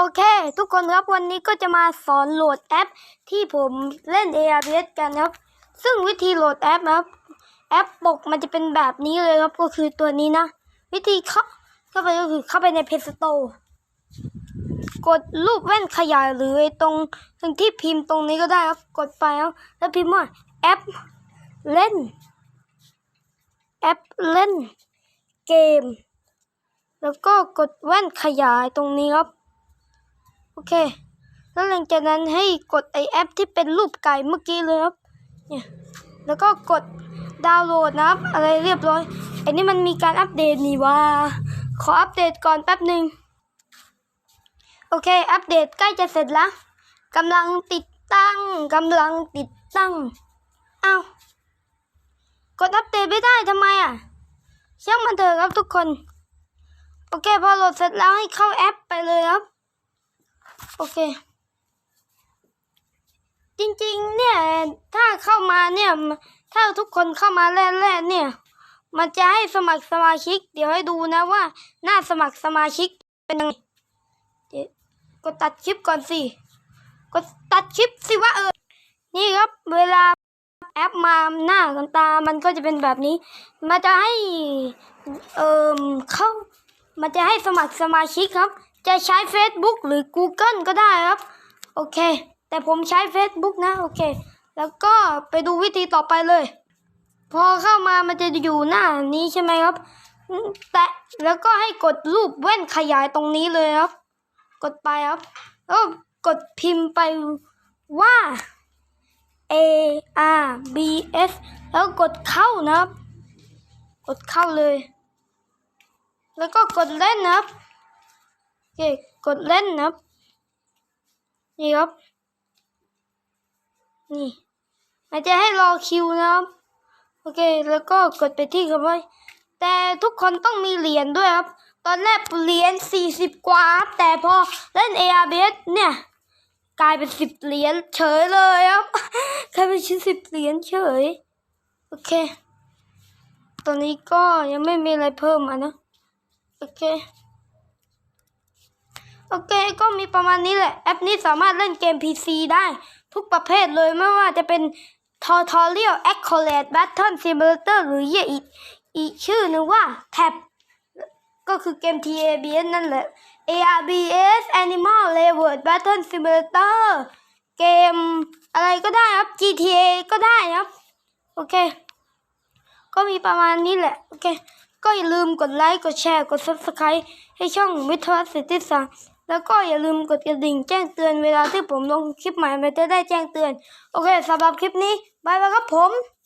โอเค ทุกคนครับวันนี้ก็จะมาสอนโหลดแอป ที่ผมเล่น ARBS กันครับ ซึ่งวิธีโหลดแอปนะครับ แอปปกมันจะเป็นแบบนี้เลยครับก็คือตัวนี้นะ วิธีเข้าเข้าไปก็คือเข้าไปใน Play Store กดรูปแว่นขยายหรือตรงตรงที่พิมพ์ตรงนี้ก็ได้ครับกดไปครับแล้วพิมพ์ว่าแอปเล่น แอปเล่น เกม แล้วก็กดแว่นขยายตรงนี้ครับ โอเค แล้วหลังจากนั้นให้กดไอแอปที่เป็นรูปไก่เมื่อกี้เลยครับเนี่ยแล้วก็กดดาวน์โหลดนะครับ อะไรเรียบร้อยไอ้นี่มันมีการอัปเดตนี่ว่า ขออัปเดตก่อนแป๊บหนึ่งโอเค อัปเดตใกล้จะเสร็จแล้วกำลังติดตั้งกำลังติดตั้งเอ้ากดอัปเดตไม่ได้ทำไมอะช่างมันเถอะครับทุกคน โอเค พอโหลดเสร็จแล้วให้เข้าแอปไปเลยครับ โอเค จริงๆ เนี่ย ถ้าเข้ามาเนี่ย ถ้าทุกคนเข้ามาแรกๆเนี่ย มันจะให้สมัครสมาชิก เดี๋ยวให้ดูนะว่า หน้าสมัครสมาชิกเป็นยังไงกดตัดคลิปก่อนสิกดตัดคลิปสิว่าเออ นี่ครับเวลาแอปมาหน้ากันตา มันก็จะเป็นแบบนี้ มันจะให้ เอ่มเข้า มันจะให้สมัครสมาชิกครับ จะใช้ Facebook หรือ Google ก็ได้ครับ โอเค แต่ผมใช้ Facebook นะ โอเค แล้วก็ไปดูวิธีต่อไปเลย พอเข้ามามันจะอยู่หน้านี้ใช่ไหมครับ แตะแล้วก็ให้กดรูปแว่นขยายตรงนี้เลยครับ กดไปครับแล้วกดพิมพ์ไปว่า A R B S แล้วกดเข้านะครับ กดเข้าเลย แล้วก็กดเล่นนะครับ เคกดเล่นนะครับ นี่ครับ นี่มันจะให้รอคิวนะครับ โอเค แล้วก็กดไปที่คำว่าแต่ทุกคนต้องมีเหรียญด้วยครับ ตอนแรกเหรียญ40กว่าครับ แต่พอเล่น ARBS เนี่ยกลายเป็นสิบเหรียญเฉยเลยครับกลายเป็นชิ้นสิบเหรียญเฉย โอเค ตอนนี้ก็ยังไม่มีอะไรเพิ่มอะนะ โอเค โอเคก็มีประมาณนี้แหละ แอปนี้สามารถเล่นเกม PC ได้ ทุกประเภทเลยไม่ว่าจะเป็น Tutorial Accolade Battle Simulator หรือเยอีกอีกชื่อนึงว่า Tab ก็คือเกม TABS นั่นแหละ ARBS Animal Level Battle Simulator เกมอะไรก็ได้ครับ GTA ก็ได้ครับ โอเค ก็มีประมาณนี้แหละ โอเค ก็อย่าลืมกดไลค์ กดแชร์ กด Subscribe ให้ช่องวิทยาศิติสา แล้วก็อย่าลืมกดกระดิ่งแจ้งเตือนเวลาที่ผมลงคลิปใหม่มันจะได้แจ้งเตือน โอเคสำหรับคลิปนี้บายบายครับผม